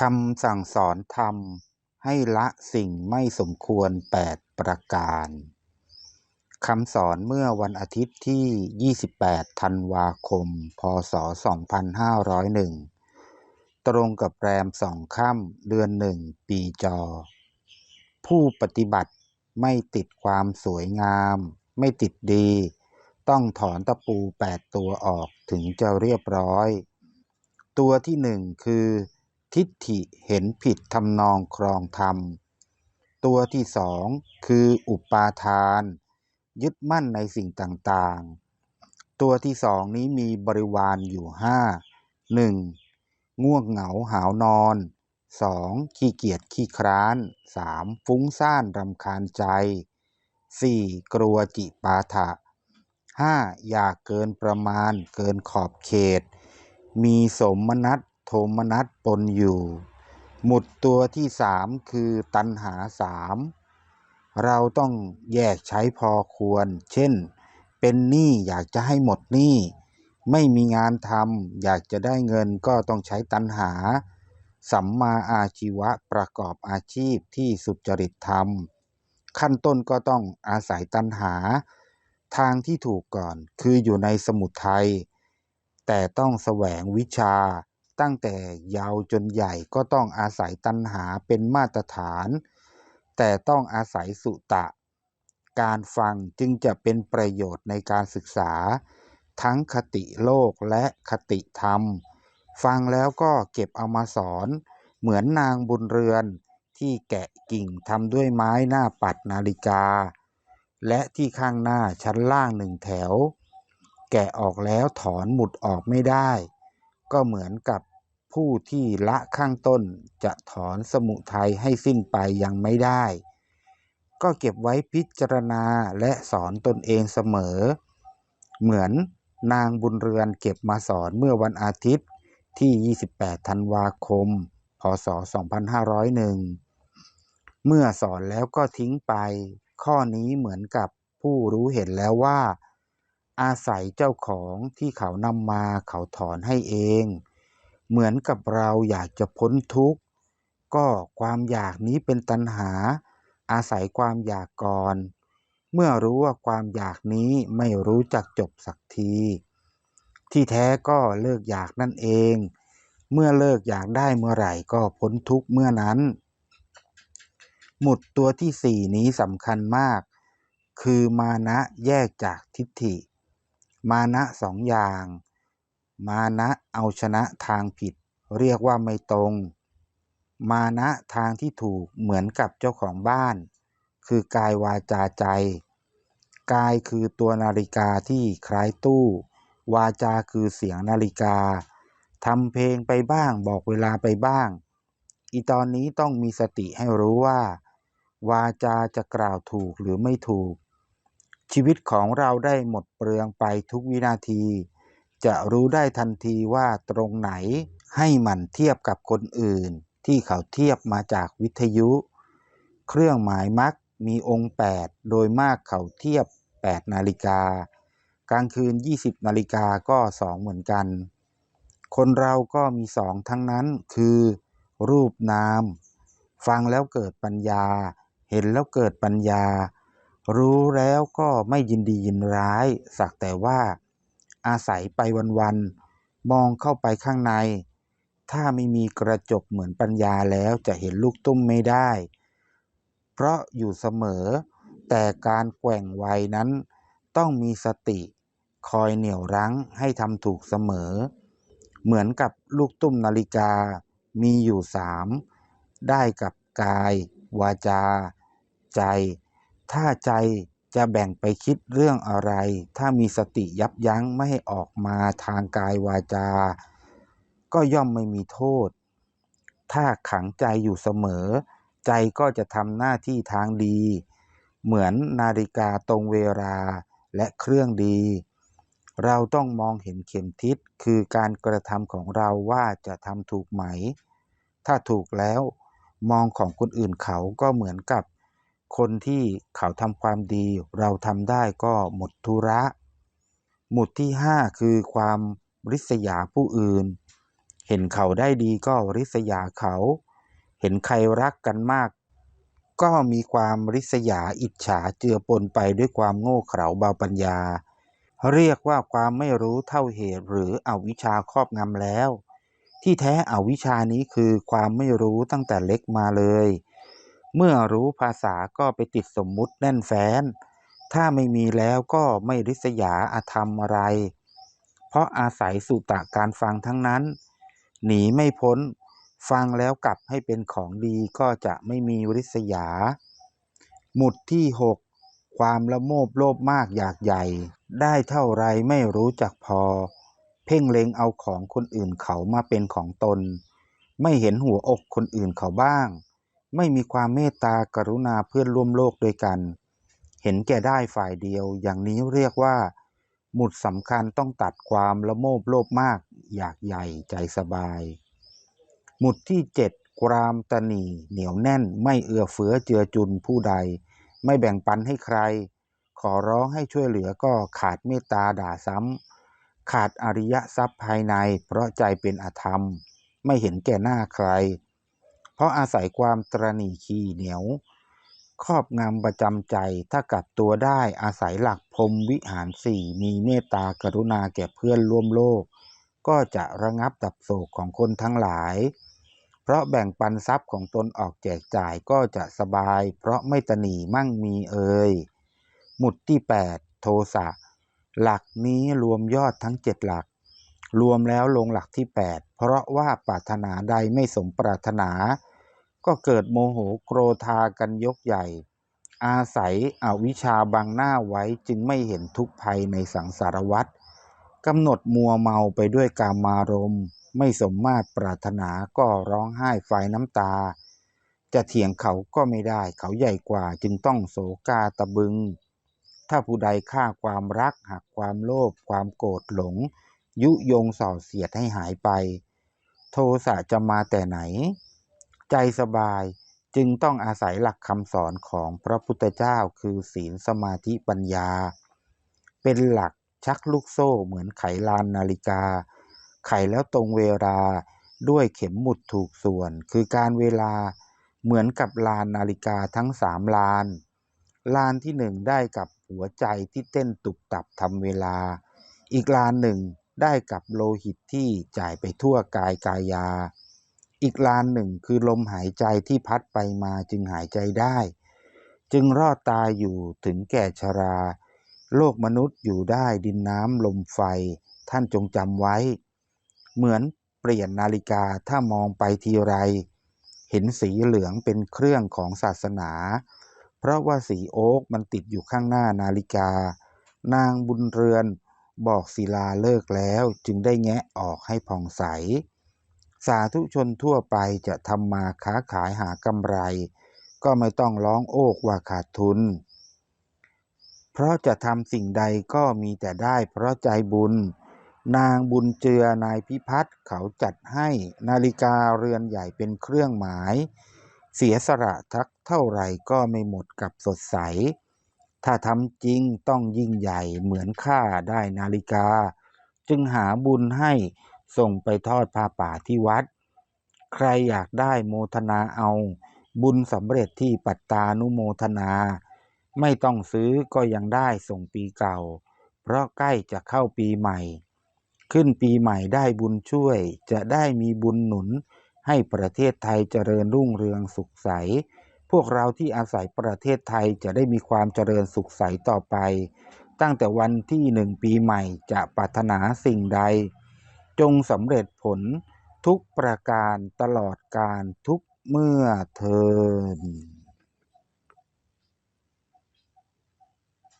คำสั่งสอนธรรมให้ละสิ่งไม่สมควร 8 ประการ คำสอนเมื่อวันอาทิตย์ที่ 28 ธันวาคม พศ 2501 ตรงกับแรมสองค่ำเดือนหนึ่งปีจอ ผู้ปฏิบัติไม่ติดความสวยงาม ไม่ติดดี ต้องถอนตะปู 8 ตัวออกถึงจะเรียบร้อย ตัวที่หนึ่งคือ ทิฏฐิเห็นผิดทำนองครองธรรม ตัวที่สองคืออุปาทาน ยึดมั่นในสิ่งต่างๆ ตัวที่สองนี้มีบริวารอยู่ห้าหนึ่งง่วงเหงาหาวนอนสองขี้เกียจขี้คร้านสามฟุ้งซ่านรำคาญใจสี่กลัวจิปาถะห้าอยากเกินประมาณเกินขอบเขต มีสมนัต ทมนัสปนอยู่ หมุดตัวที่สามคือตัณหาสามเราต้องแยกใช้พอควร เช่น เป็นหนี้อยากจะให้หมดหนี้ ไม่มีงานทำอยากจะได้เงินก็ต้องใช้ตัณหา สัมมาอาชีวะประกอบอาชีพที่สุจริตธรรม ขั้นต้นก็ต้องอาศัยตัณหา ทางที่ถูกก่อนคืออยู่ในสมุทัยแต่ต้องแสวงวิชา ตั้งแต่ยาวจนใหญ่ก็ต้องอาศัยตัณหาเป็นมาตรฐาน แต่ต้องอาศัยสุตะ การฟังจึงจะเป็นประโยชน์ในการศึกษา ทั้งคติโลกและคติธรรม ฟังแล้วก็เก็บเอามาสอน เหมือนนางบุญเรือนที่แกะกิ่งทำด้วยไม้หน้าปัดนาฬิกา และที่ข้างหน้าชั้นล่างหนึ่งแถว แกะออกแล้วถอนหมุดออกไม่ได้ ก็เหมือนกับ ผู้ที่ละข้างต้นจะถอนสมุทัยให้สิ้นไปยังไม่ได้ ก็เก็บไว้พิจารณาและสอนตนเองเสมอ เหมือนนางบุญเรือนเก็บมาสอนเมื่อวันอาทิตย์ที่ 28 ธันวาคม พศ 2501 เมื่อสอนแล้วก็ทิ้งไป ข้อนี้เหมือนกับผู้รู้เห็นแล้วว่า อาศัยเจ้าของที่เขานำมาเขาถอนให้เอง เหมือนกับเราอยากจะพ้นทุกข์ ก็ความอยากนี้เป็นตัณหา อาศัยความอยากก่อน เมื่อรู้ว่าความอยากนี้ไม่รู้จักจบสักที ที่แท้ก็เลิกอยากนั่นเอง เมื่อเลิกอยากได้เมื่อไหร่ก็พ้นทุกข์เมื่อนั้น หมุดตัวที่สี่นี้สำคัญมาก คือมานะแยกจากทิฏฐิ มานะสองอย่าง มานะเอาชนะทางผิด เรียกว่าไม่ตรง มานะทางที่ถูกเหมือนกับเจ้าของบ้าน คือกายวาจาใจ กายคือตัวนาฬิกาที่คล้ายตู้ วาจาคือเสียงนาฬิกาทำเพลงไปบ้างบอกเวลาไปบ้าง อีตอนนี้ต้องมีสติให้รู้ว่า วาจาจะกล่าวถูกหรือไม่ถูก ชีวิตของเราได้หมดเปลืองไปทุกวินาที จะรู้ได้ทันทีว่าตรงไหนให้มันเทียบกับคนอื่น ที่เขาเทียบมาจากวิทยุ เครื่องหมายมักมีองค์ 8 โดยมากเขาเทียบ 8 นาฬิกา กลางคืน 20 นาฬิกาก็สองเหมือนกัน คนเราก็มีสองทั้งนั้นคือ รูปนาม ฟังแล้วเกิดปัญญา เห็นแล้วเกิดปัญญา รู้แล้วก็ไม่ยินดียินร้าย สักแต่ว่า อาศัยไปวันๆมองเข้าไปข้างใน ถ้าไม่มีกระจกเหมือนปัญญาแล้วจะเห็นลูกตุ้มไม่ได้ เพราะอยู่เสมอ แต่การแกว่งไวนั้นต้องมีสติคอยเหนี่ยวรั้งให้ทำถูกเสมอ เหมือนกับลูกตุ้มนาฬิกามีอยู่สามได้กับกาย วาจา ใจ ถ้าใจ จะแบ่งไปคิดเรื่องอะไร ถ้ามีสติยับยั้งไม่ให้ออกมาทางกายวาจา ก็ย่อมไม่มีโทษ ถ้าขังใจอยู่เสมอ ใจก็จะทำหน้าที่ทางดี เหมือนนาฬิกาตรงเวลาและเครื่องดี เราต้องมองเห็นเข็มทิศคือการกระทำของเราว่าจะทำถูกไหม ถ้าถูกแล้ว มองของคนอื่นเขาก็เหมือนกับ คนที่เขาทำความดีเราทำได้ก็หมดธุระ หมุดที่ห้าคือความริษยาผู้อื่นเหห็นเขาได้ดีก็ริษยาเขา เห็นใครรักกันมาก ก็มีความริษยาอิจฉาเจือปนไปด้วยความโง่เขลาเบาปัญญา เรียกว่าความไม่รู้เท่าเหตุหรืออวิชชาครอบงำแล้ว ที่แท้อวิชชานี้คือความไม่รู้ตั้งแต่เล็กมาเลย เมื่อรู้ภาษาก็ไปติดสมมุติแน่นแฟ้น ถ้าไม่มีแล้วก็ไม่ริษยาอาธรรมอะไร เพราะอาศัยสุตะการฟังทั้งนั้น หนีไม่พ้น ฟังแล้วกลับให้เป็นของดีก็จะไม่มีริษยา หมุดที่หกความละโมบโลภมากอยากใหญ่ ได้เท่าไรไม่รู้จักพอ เพ่งเล็งเอาของคนอื่นเขามาเป็นของตน ไม่เห็นหัวอกคนอื่นเขาบ้าง ไม่มีความเมตตากรุณาเพื่อนร่วมโลกด้วยกัน เห็นแก่ได้ฝ่ายเดียว อย่างนี้เรียกว่า หมุดสำคัญต้องตัดความละโมบโลภมาก อยากใหญ่ใจสบาย หมุดที่เจ็ดความตนีเหนียวแน่น ไม่เอื้อเฟื้อเจือจุนผู้ใด ไม่แบ่งปันให้ใคร ขอร้องให้ช่วยเหลือก็ขาดเมตตาด่าซ้ำขาดอริยทรัพย์ภายใน เพราะใจเป็นอธรรม ไม่เห็นแก่หน้าใคร ราะอาศัยความตรณีขี้เหนียว ครอบงำประจำใจถ้ากลับตัวได้อาศัยหลักพรมวิหารสี่มีเมตตากรุณาแก่เพื่อนร่วมโลก ก็จะระงับดับโศกของคนทั้งหลาย เพราะแบ่งปันทรัพย์ของตนออกแจกจ่ายก็จะสบาย เพราะไม่ตนีมั่งมีเอ่ยหมุดที่ 8 โทสะหลักนี้รวมยอดทั้ง 7 หลัก รวมแล้วลงหลักที่ 8 เพราะว่าปรารถนาใดไม่สมปรารถนา ก็เกิดโมโหโกรธากันยกใหญ่ อาศัยอวิชาบังหน้าไว้จึงไม่เห็นทุกภัยในสังสารวัฏกำหนดมัวเมาไปด้วยกามารมณ์ไม่สมมาตรปรารถนาก็ร้องไห้ไฟน้ำตา จะเถียงเขาก็ไม่ได้เขาใหญ่กว่าจึงต้องโศกาตะบึง ถ้าผู้ใดฆ่าความรักหักความโลภความโกรธหลง ยุยงส่อเสียดให้หายไป โทสะจะมาแต่ไหน ใจสบายจึงต้องอาศัยหลักคำสอนของพระพุทธเจ้าคือศีลสมาธิปัญญา เป็นหลักชักลูกโซ่เหมือนไขลานนาฬิกา ไขแล้วตรงเวลาด้วยเข็มหมุดถูกส่วน คือการเวลาเหมือนกับลานนาฬิกาทั้งสามลาน ลานที่หนึ่งได้กับหัวใจที่เต้นตุบตับทำเวลา อีกลานหนึ่งได้กับโลหิตที่จ่ายไปทั่วกายกายา อีกลานหนึ่งคือลมหายใจที่พัดไปมาจึงหายใจได้ จึงรอดตายอยู่ถึงแก่ชรา โลกมนุษย์อยู่ได้ดินน้ำลมไฟ ท่านจงจำไว้ เหมือนเปลี่ยนนาฬิกาถ้ามองไปทีไร เห็นสีเหลืองเป็นเครื่องของศาสนา เพราะว่าสีโอ๊กมันติดอยู่ข้างหน้านาฬิกา นางบุญเรือนบอกศิลาเลิกแล้วจึงได้แงะออกให้ผ่องใส สาธุชนทั่วไปจะทำมาค้าขายหากำไร ก็ไม่ต้องร้องโอกว่าขาดทุน เพราะจะทำสิ่งใดก็มีแต่ได้เพราะใจบุญ นางบุญเจือนายพิพัฒน์เขาจัดให้นาฬิกาเรือนใหญ่เป็นเครื่องหมาย เสียสละทักเท่าไหร่ก็ไม่หมดกับสดใส ถ้าทำจริงต้องยิ่งใหญ่เหมือนข้าได้นาฬิกา จึงหาบุญให้ ส่งไปทอดผ้าป่าที่วัด ใครอยากได้โมทนาเอา บุญสำเร็จที่ปัตตานุโมทนา ไม่ต้องซื้อก็ยังได้ส่งปีเก่า เพราะใกล้จะเข้าปีใหม่ ขึ้นปีใหม่ได้บุญช่วย จะได้มีบุญหนุน ให้ประเทศไทยเจริญรุ่งเรืองสุขใส พวกเราที่อาศัยประเทศไทยจะได้มีความเจริญสุขใสต่อไป ตั้งแต่วันที่หนึ่งปีใหม่จะปรารถนาสิ่งใด จงสำเร็จผลทุกประการตลอดการทุกเมื่อเทิน